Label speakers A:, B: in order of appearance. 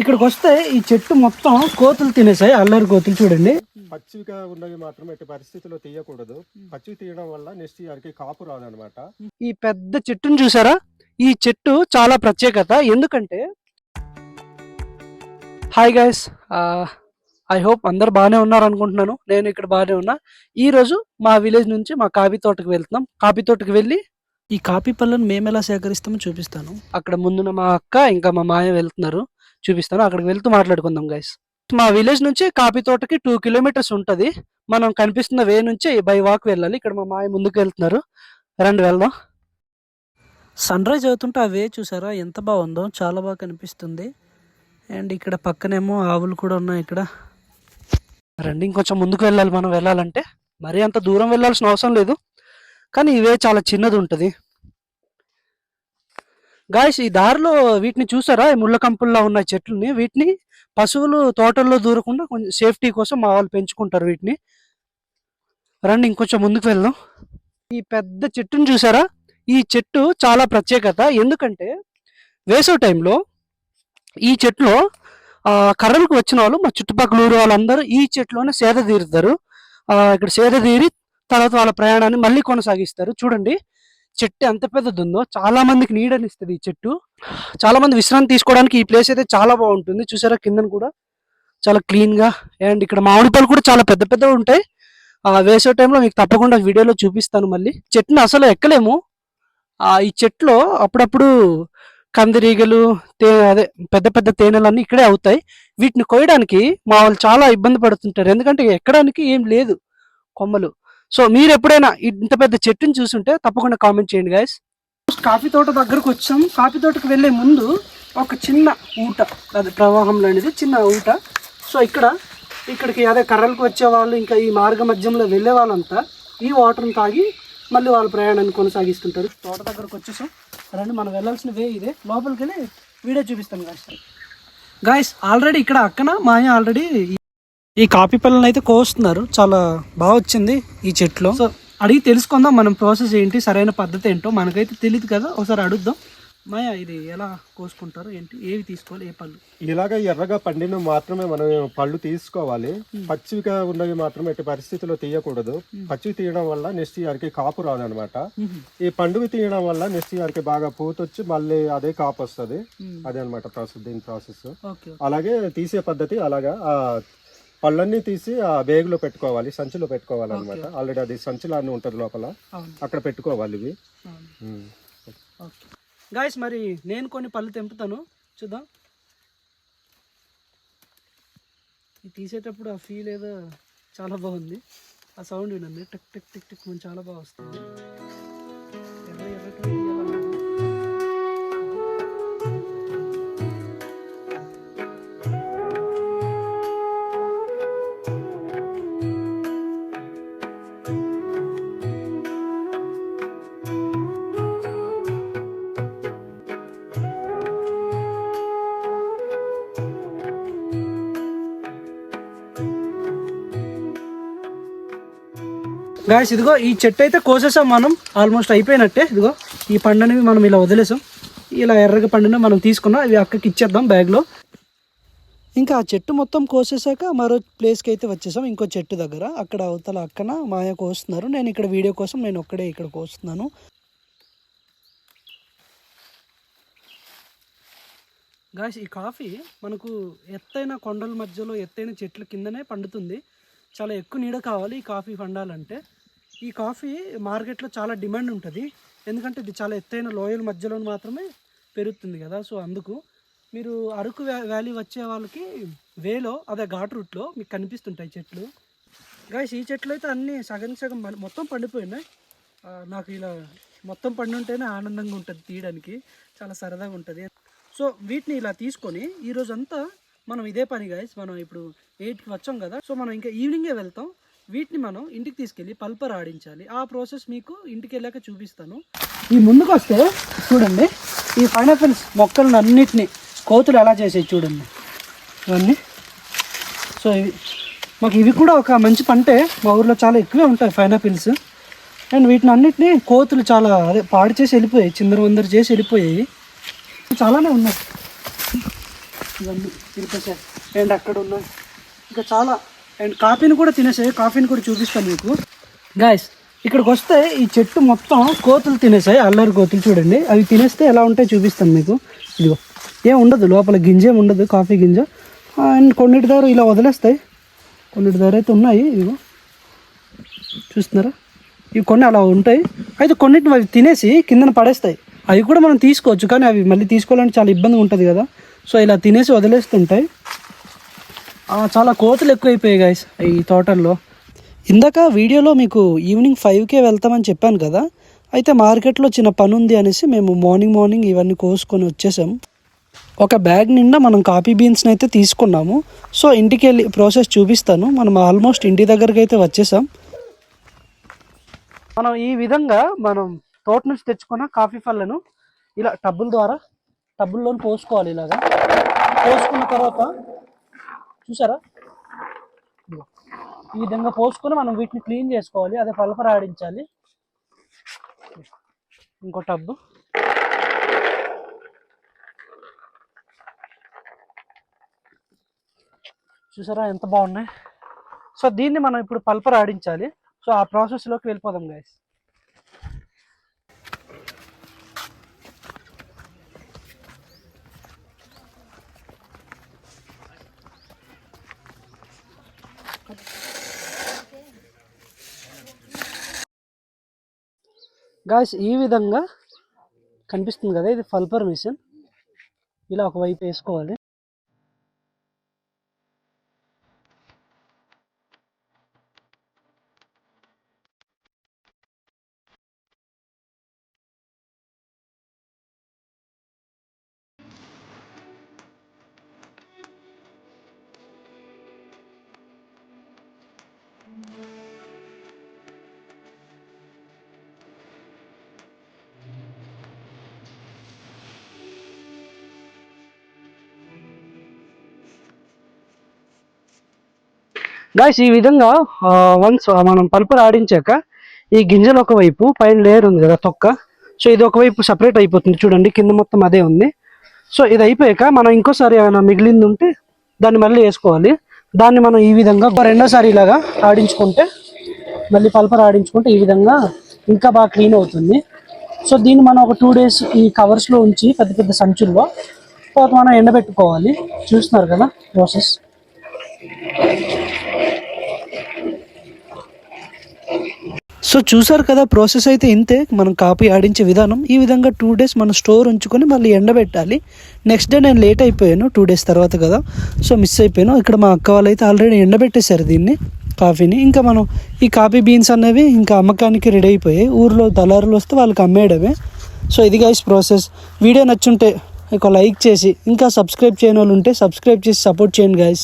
A: ఇక్కడికి వస్తే ఈ చెట్టు మొత్తం కోతులు తినేసాయి అల్లరి కోతులు చూడండి.
B: పచ్చిగా ఉన్నవి మాత్రం ఎట్టి పరిస్థితిలో తీయకూడదు. పచ్చివి తీయడం వల్ల నెక్స్ట్ ఇయర్కి కాపు రాదనమాట
A: ఈ పెద్ద చెట్టును చూసారా? ఈ చెట్టు చాలా ప్రత్యేకత. ఎందుకంటే హాయ్ గైస్ ఐ హోప్ అందరు బాగానే ఉన్నారు అనుకుంటున్నాను నేను ఇక్కడ బాగానే ఉన్నా. ఈ రోజు మా విలేజ్ నుంచి మా కాఫీ తోటకు వెళ్తున్నాం. కాఫీ తోటకు వెళ్ళి ఈ కాఫీ పళ్ళను మేము ఎలా సేకరిస్తామో చూపిస్తాను. అక్కడ ముందున మా అక్క ఇంకా మా మాయ వెళ్తున్నారు. చూపిస్తాను. అక్కడికి వెళ్తూ మాట్లాడుకుందాం గైస్ మా విలేజ్ నుంచి కాఫీ తోటకి టూ కిలోమీటర్స్ ఉంటుంది. మనం కనిపిస్తున్న వే నుంచి బై వాక్ వెళ్ళాలి. ఇక్కడ మా మాయ ముందుకు వెళ్తున్నారు. రండి వెళ్దాం. సన్ రైజ్ అవుతుంటే ఆ వే చూసారా? ఎంత బాగుందో. చాలా బాగా కనిపిస్తుంది. అండ్ ఇక్కడ పక్కనేమో ఆవులు కూడా ఉన్నాయి ఇక్కడ. రండి ఇంకొంచెం ముందుకు వెళ్ళాలి. మనం వెళ్ళాలంటే. మరీ అంత దూరం వెళ్ళాల్సిన అవసరం లేదు. కానీ ఈ వే చాలా చిన్నది ఉంటుంది. గాయస్ ఈ దారిలో వీటిని చూసారా? ఈ ముళ్ళ కంపుల్లో ఉన్న చెట్లని వీటిని పశువులు తోటల్లో దూరకుండా కొంచెం సేఫ్టీ కోసం మా వాళ్ళు పెంచుకుంటారు వీటిని. రండి ఇంకొంచెం ముందుకు వెళ్దాం. ఈ పెద్ద చెట్టును చూసారా? ఈ చెట్టు చాలా ప్రత్యేకత. ఎందుకంటే వేసవి టైంలో ఈ చెట్టులో కర్రలకు వచ్చిన వాళ్ళు మా చుట్టుపక్కల ఊరు వాళ్ళందరూ ఈ చెట్టులోనే సేద తీరుతారు. ఇక్కడ సేద తీరి తర్వాత వాళ్ళ ప్రయాణాన్ని మళ్ళీ కొనసాగిస్తారు. చూడండి చెట్టు ఎంత పెద్దది ఉందో చాలా మందికి నీడనిస్తుంది ఈ చెట్టు. చాలా మంది విశ్రాంతి తీసుకోవడానికి ఈ ప్లేస్ అయితే చాలా బాగుంటుంది. చూసారా కిందన కూడా చాలా క్లీన్గా అండ్ ఇక్కడ మామిడి పళ్ళు కూడా చాలా పెద్ద పెద్దగా ఉంటాయి. ఆ వేసే టైంలో మీకు తప్పకుండా వీడియోలో చూపిస్తాను మళ్ళీ. చెట్టుని అసలు ఎక్కలేము. ఆ ఈ చెట్లో అప్పుడప్పుడు కందిరీగలు తే అదే పెద్ద పెద్ద తేనెలన్నీ ఇక్కడే అవుతాయి. వీటిని కోయడానికి మా వాళ్ళు చాలా ఇబ్బంది పడుతుంటారు. ఎందుకంటే ఎక్కడానికి ఏం లేదు కొమ్మలు. సో మీరు ఎప్పుడైనా ఇంత పెద్ద చెట్టుని చూసుంటే తప్పకుండా కామెంట్ చేయండి గాయస్ కాఫీ తోట దగ్గరకు వచ్చాం. కాఫీ తోటకు వెళ్ళే ముందు ఒక చిన్న ఊట అది ప్రవాహం లాంటిది చిన్న ఊట. సో ఇక్కడ ఇక్కడికి అదే కర్రలకు వచ్చేవాళ్ళు ఇంకా ఈ మార్గ మధ్యంలో వెళ్ళే వాళ్ళంతా ఈ వాటర్ని తాగి మళ్ళీ వాళ్ళ ప్రయాణాన్ని కొనసాగిస్తుంటారు. తోట దగ్గరకు వచ్చేసాం. రండి మనం వెళ్ళాల్సిన వే ఇదే. లోపలికి వెళ్ళి వీడియో చూపిస్తాం గాయస్ గాయస్ ఆల్రెడీ ఇక్కడ అక్కన మాయ ఆల్రెడీ ఈ కాఫీ పళ్ళని అయితే కోస్తున్నారు. చాలా బాగా వచ్చింది ఈ చెట్లో. సో అడిగి తెలుసుకుందాం మనం ప్రాసెస్ ఏంటి సరైన పద్ధతి ఏంటో. మనకైతే తెలియదు కదా ఒకసారి అడుగుదాం. మాయ ఇది ఎలా కోసుకుంటారు ఏంటి ఏవి తీసుకోవాలి ఏ పళ్ళు?
B: ఇలాగ ఎర్రగా పండిన మాత్రమే మనం పళ్ళు తీసుకోవాలి. పచ్చిగా ఉన్నవి మాత్రం ఎట్టి పరిస్థితిలో తీయకూడదు. పచ్చివి తీయడం వల్ల నెక్స్ట్ ఇయర్కి కాపు రాదనమాట. ఈ పండుగ తీయడం వల్ల నెక్స్ట్ ఇయర్కి బాగా పూతొచ్చి మళ్ళీ అదే కాపు వస్తుంది అదే అనమాట ప్రాసెస్ దీని ప్రాసెస్
A: ఓకే
B: అలాగే తీసే పద్ధతి అలాగా ఆ పళ్ళన్నీ తీసి ఆ బేగులో పెట్టుకోవాలి సంచిలో పెట్టుకోవాలి అనమాట ఆల్రెడీ అది సంచిలాన్ని ఉంటుంది లోపల. అక్కడ పెట్టుకోవాలి ఇవి.
A: గాయస్ మరి నేను కొన్ని పళ్ళు తెంపుతాను. చూద్దాం. తీసేటప్పుడు ఆ ఫీల్ ఏదో చాలా బాగుంది. ఆ సౌండ్ వినండి. టిక్ టిక్ టిక్ టిక్ చాలా బాగా వస్తుంది. గాయస్ ఇదిగో ఈ చెట్టు అయితే కోసేసాం మనం. ఆల్మోస్ట్ అయిపోయినట్టే. ఇదిగో ఈ పండుని మనం ఇలా వదిలేసాం. ఇలా ఎర్రగా పండుని మనం తీసుకున్నాం. ఇవి అక్కకి ఇచ్చేద్దాం బ్యాగ్లో. ఇంకా ఆ చెట్టు మొత్తం కోసేసాక మరో ప్లేస్కి అయితే వచ్చేసాం. ఇంకో చెట్టు దగ్గర. అక్కడ అవతల అక్కన మాయ కోస్తున్నారు. నేను ఇక్కడ వీడియో కోసం నేను ఒక్కడే ఇక్కడ కోస్తున్నాను. గాయస్ ఈ కాఫీ మనకు ఎత్తైన కొండల మధ్యలో ఎత్తైన చెట్ల కిందనే పండుతుంది. చాలా ఎక్కువ నీడ కావాలి ఈ కాఫీ పండాలంటే. ఈ కాఫీ మార్కెట్లో చాలా డిమాండ్ ఉంటుంది. ఎందుకంటే ఇది చాలా ఎత్తైన లోయల మధ్యలో మాత్రమే పెరుగుతుంది కదా. సో అందుకు మీరు అరకు వ్యాలీ వచ్చే వాళ్ళకి వేలో అదే ఘాట్ రూట్లో మీకు కనిపిస్తుంటాయి చెట్లు. గాయస్ ఈ చెట్లు అయితే అన్నీ సగం సగం మొత్తం పండిపోయినాయి. నాకు ఇలా మొత్తం పండుంటేనే ఆనందంగా ఉంటుంది తీయడానికి. చాలా సరదాగా ఉంటుంది. సో వీటిని ఇలా తీసుకొని ఈరోజంతా మనం ఇదే పని గాయస్ మనం ఇప్పుడు ఎయిట్కి వచ్చాం కదా. సో మనం ఇంకా ఈవినింగే వెళ్తాం. వీటిని మనం ఇంటికి తీసుకెళ్ళి పల్పర్ ఆడించాలి. ఆ ప్రాసెస్ మీకు ఇంటికి వెళ్ళాక చూపిస్తాను. ఈ ముందుకు వస్తే చూడండి ఈ పైనాపిల్స్ మొక్కలను అన్నిటినీ కోతులు ఎలా చేసేవి చూడండి. ఇవన్నీ. సో ఇవి మాకు ఇవి కూడా ఒక మంచి పంటే మా ఊర్లో చాలా ఎక్కువే ఉంటాయి పైనాపిల్స్ అండ్ వీటిని అన్నిటినీ కోతులు చాలా అదే పాడు చేసి వెళ్ళిపోయాయి చిందర వందరు చేసి వెళ్ళిపోయాయి. చాలానే ఉన్నాయి. ఇవన్నీ తిరిపేసాయి అండ్ అక్కడ ఉన్నాయి? ఇంకా చాలా అండ్ కాఫీని కూడా తినేసాయి కాఫీని కూడా చూపిస్తాను మీకు. గాయస్ ఇక్కడికి వస్తే ఈ చెట్టు మొత్తం కోతులు తినేసాయి అల్లరి కోతులు చూడండి. అవి తినేస్తే ఎలా ఉంటాయి చూపిస్తాను మీకు. ఇదిగో ఏం ఉండదు లోపల గింజ ఏం ఉండదు కాఫీ గింజ. అండ్ కొన్నిటి దగ్గర ఇలా వదిలేస్తాయి. కొన్నిటి దగ్గర అయితే ఉన్నాయి ఇదిగో. చూస్తున్నారా? ఇవి కొన్ని అలా ఉంటాయి. అయితే కొన్నిటిని అవి తినేసి కిందన పడేస్తాయి. అవి కూడా మనం తీసుకోవచ్చు కానీ అవి మళ్ళీ తీసుకోవాలంటే చాలా ఇబ్బంది ఉంటుంది కదా. సో ఇలా తినేసి వదిలేస్తుంటాయి. చాలా కోతులు ఎక్కువైపోయాయి గాయస్ ఈ తోటల్లో. ఇందాక వీడియోలో మీకు ఈవినింగ్ ఫైవ్కే వెళ్తామని చెప్పాను కదా అయితే మార్కెట్లో చిన్న పని ఉంది అనేసి మేము మార్నింగ్ మార్నింగ్ ఇవన్నీ కోసుకొని వచ్చేసాం. ఒక బ్యాగ్ నిండా మనం కాఫీ బీన్స్ని అయితే తీసుకున్నాము. సో ఇంటికి వెళ్ళి ప్రాసెస్ చూపిస్తాను. మనం ఆల్మోస్ట్ ఇంటి దగ్గరికి అయితే వచ్చేసాం. మనం ఈ విధంగా మనం తోట నుంచి తెచ్చుకున్న కాఫీ పళ్ళను ఇలా టబ్బుల ద్వారా టబ్బుల్లోని పోసుకోవాలి ఇలాగా. పోసుకున్న తర్వాత చూసారా? ఈ విధంగా పోసుకొని మనం వీటిని క్లీన్ చేసుకోవాలి. అదే పలపరాడించాలి ఇంకో టబ్బు. చూసారా ఎంత బాగున్నాయి? సో దీన్ని మనం ఇప్పుడు పల్పర్ ఆడించాలి సో ఆ ప్రాసెస్లోకి వెళ్ళిపోదాం గైస్ గాయస్ ఈ విధంగా కనిపిస్తుంది కదా ఇది ఫల్పర్ మిషన్ ఇలా ఒకవైపు వేసుకోవాలి. గాయస్ ఈ విధంగా వన్స్ మనం పల్పర్ ఆడించాక ఈ గింజలు ఒకవైపు పైన లేయర్ ఉంది కదా తొక్క. సో ఇది ఒకవైపు సపరేట్ అయిపోతుంది. చూడండి కింద మొత్తం అదే ఉంది. సో ఇది అయిపోయాక మనం ఇంకోసారి ఏమైనా మిగిలింది ఉంటే దాన్ని మళ్ళీ వేసుకోవాలి. దాన్ని మనం ఈ విధంగా ఒక రెండోసారి ఇలాగా ఆడించుకుంటే మళ్ళీ పల్పర్ ఆడించుకుంటే ఈ విధంగా ఇంకా బాగా క్లీన్ అవుతుంది. సో దీన్ని మనం ఒక టూ డేస్ ఈ కవర్స్లో ఉంచి పెద్ద పెద్ద సంచుల్లో తర్వాత మనం ఎండబెట్టుకోవాలి. చూస్తున్నారు కదా ప్రాసెస్ సో చూసారు కదా ప్రాసెస్ అయితే ఇంతే. మనం కాపీ ఆడించే విధానం. ఈ విధంగా టూ డేస్ మనం స్టోర్ ఉంచుకొని మళ్ళీ ఎండబెట్టాలి. నెక్స్ట్ డే నేను లేట్ అయిపోయాను టూ డేస్ తర్వాత కదా. సో మిస్ అయిపోయాను. ఇక్కడ మా అక్క వాళ్ళు అయితే ఆల్రెడీ ఎండబెట్టేశారు దీన్ని కాఫీని. ఇంకా మనం ఈ కాఫీ బీన్స్ అనేవి ఇంకా అమ్మకానికి రెడీ అయిపోయాయి. ఊర్లో దళారులు వస్తే వాళ్ళకి అమ్మేయడమే. సో ఇది గైస్ ప్రాసెస్ వీడియో నచ్చుంటే ఒక లైక్ చేసి ఇంకా సబ్స్క్రైబ్ చేయని వాళ్ళు ఉంటే సబ్స్క్రైబ్ చేసి సపోర్ట్ చేయండి గైస్